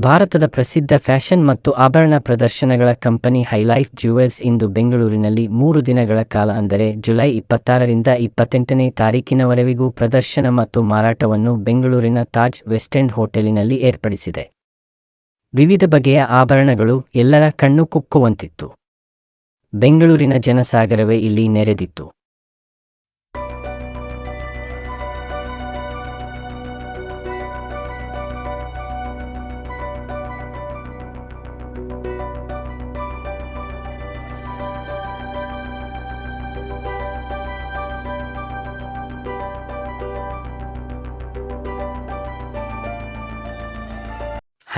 ಭಾರತದ ಪ್ರಸಿದ್ಧ ಫ್ಯಾಷನ್ ಮತ್ತು ಆಭರಣ ಪ್ರದರ್ಶನಗಳ ಕಂಪನಿ ಹೈಲೈಫ್ ಜ್ಯುವೆಲ್ಸ್ ಇಂದು ಬೆಂಗಳೂರಿನಲ್ಲಿ ಮೂರು ದಿನಗಳ ಕಾಲ ಅಂದರೆ ಜುಲೈ ಇಪ್ಪತ್ತಾರರಿಂದ ಇಪ್ಪತ್ತೆಂಟನೇ ತಾರೀಕಿನವರೆವಿಗೂ ಪ್ರದರ್ಶನ ಮತ್ತು ಮಾರಾಟವನ್ನು ಬೆಂಗಳೂರಿನ ತಾಜ್ ವೆಸ್ಟೆಂಡ್ ಹೋಟೆಲಿನಲ್ಲಿ ಏರ್ಪಡಿಸಿದೆ. ವಿವಿಧ ಬಗೆಯ ಆಭರಣಗಳು ಎಲ್ಲರ ಕಣ್ಣು ಕುಕ್ಕುವಂತಿತ್ತು. ಬೆಂಗಳೂರಿನ ಜನಸಾಗರವೇ ಇಲ್ಲಿ ನೆರೆದಿತ್ತು.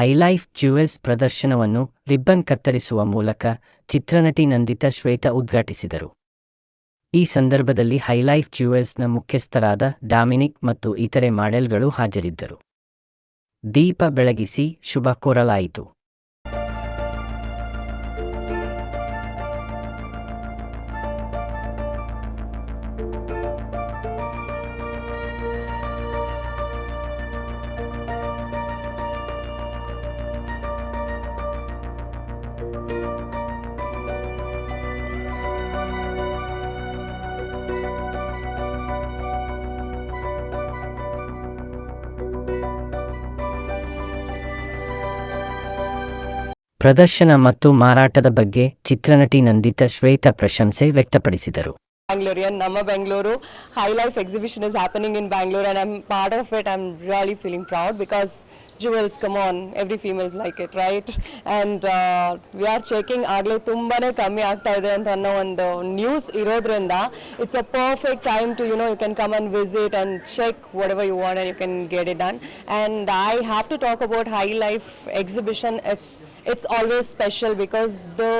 ಹೈಲೈಫ್ ಜ್ಯುವೆಲ್ಸ್ ಪ್ರದರ್ಶನವನ್ನು ರಿಬ್ಬನ್ ಕತ್ತರಿಸುವ ಮೂಲಕ ಚಿತ್ರನಟಿ ನಂದಿತಾ ಶ್ವೇತಾ ಉದ್ಘಾಟಿಸಿದರು. ಈ ಸಂದರ್ಭದಲ್ಲಿ ಹೈಲೈಫ್ ಜ್ಯುವೆಲ್ಸ್ನ ಮುಖ್ಯಸ್ಥರಾದ ಡಾಮಿನಿಕ್ ಮತ್ತು ಇತರೆ ಮಾಡೆಲ್ಗಳು ಹಾಜರಿದ್ದರು. ದೀಪ ಬೆಳಗಿಸಿ ಶುಭ ಕೋರಲಾಯಿತು. ಪ್ರದರ್ಶನ ಮತ್ತು ಮಾರಾಟದ ಬಗ್ಗೆ ಚಿತ್ರನಟಿ ನಂದಿತಾ ಶ್ವೇತಾ ಪ್ರಶಂಸೆ ವ್ಯಕ್ತಪಡಿಸಿದರು Bangalorean, Nama Bangalore. High Life exhibition is happening in Bangalore, and I'm part of it. I'm really feeling proud because jewels, come on, every female's like it, right? And uh, we are checking ಆಗಲೇ ತುಂಬಾನೇ ಕಮ್ಮಿ ಆಗ್ತಾ ಇದೆ ಅಂತ ಅನ್ನೋ ಒಂದು news ಇರೋದ್ರಿಂದ it's a perfect time to you know you can come and visit and check what ever you want and you can get it done and I have to talk about high life exhibition it's it's always special because the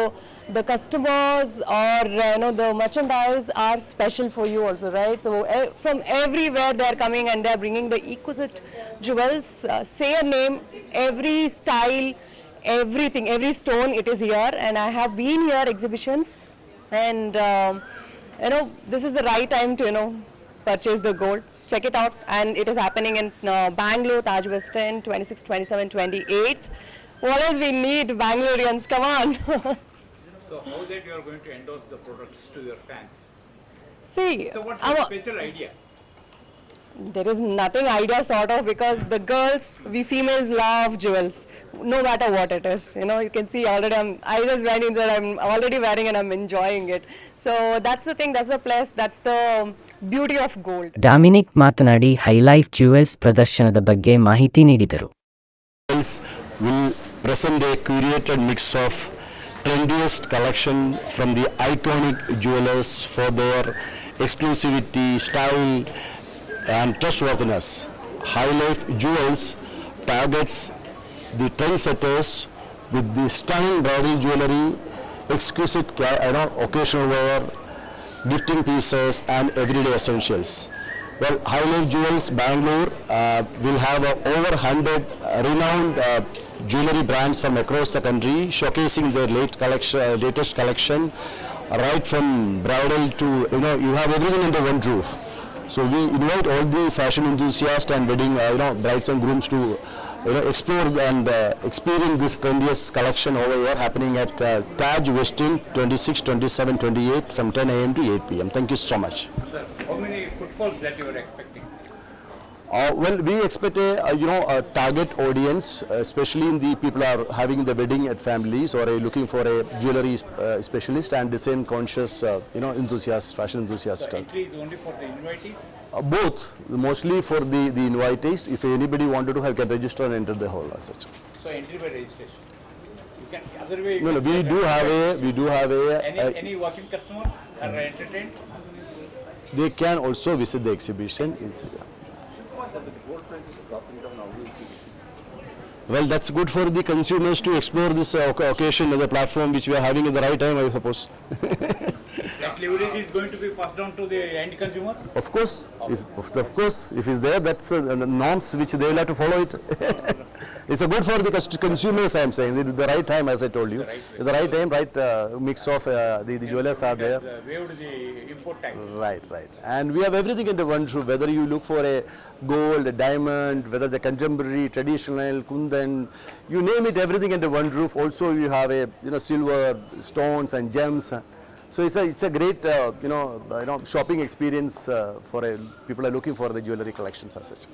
the customers or uh, you know the merchandise are special for you also right? So uh, from everywhere they are coming and they are bringing the exquisite jewels. Uh, say a name every style everything every stone it is here. And i have been here exhibitions and um, you know this is the right time to you know purchase the gold. Check it out. And it is happening in uh, bangalore taj west end 26 27 28 what else we need bangaloreans come on So how that you are going to endorse the products to your fans? see So what's your special idea? there is nothing idea sort of because the girls we females love jewels no matter what it is you know you can see already i'm i just went inside i'm already wearing and i'm enjoying it so that's the thing that's the place that's the beauty of gold Dominic ಮಾತನಾಡಿ high life of ಪ್ರದರ್ಶನದ ಬಗ್ಗೆ ಮಾಹಿತಿ ನೀಡಿದರು Jewels will present a curated mix of trendiest collection from the iconic jewelers for their exclusivity, style and trustworthiness. High Life Jewels targets the trendsetters with the stunning bridal jewelry, exquisite you know, occasional wear, gifting pieces and everyday essentials. Well, High Life Jewels Bangalore uh, will have uh, over 100 uh, renowned uh, jewelry brands from across the country showcasing their late collection, uh, latest collection, right from bridal to, you know, you have everything under one roof. So we invite all the fashion enthusiasts and wedding, uh, you know, brides and grooms to, you know, explore and uh, experience this trendiest collection over here happening at uh, Taj Westin 26, 27, 28 from 10 a.m. to 8 p.m. Thank you so much. Sir, how many footfalls that you are expecting? Uh, well, we expect a, uh, you know, a target audience, uh, especially in the people are having the wedding at families or are looking for a jewelry uh, specialist and design conscious, uh, you know, enthusiast, fashion enthusiast. So entry is only for the invitees? Uh, both, mostly for the, the invitees. If anybody wanted to have, can register and enter the hall as such. So entry by registration. You can, other way No, no, we do have a, we do have a, Any, a- any walk-in customers are entertained? they can also visit the exhibition. It's- Well, that's good for the consumers to explore this uh, occasion as a platform which we are having at the right time, I suppose. That leverage is going to be passed on to the end consumer? Of course, if, of, of course, if it's there, that's uh, the norms which they will have to follow it. It's a good for the consumers, I am saying. The right time, as I told you. It's the right time, right uh, mix of uh, the, the jewelers are there. Uh, waived the import tax. Right, right. And we have everything under one roof, whether you look for a gold, a diamond, whether the contemporary, traditional, kundan, you name it, everything under one roof. Also, you have a, you know, silver, stones and gems. So it's a, it's a great, uh, you know, you know, shopping experience uh, for a, people are looking for the jewelry collections as such.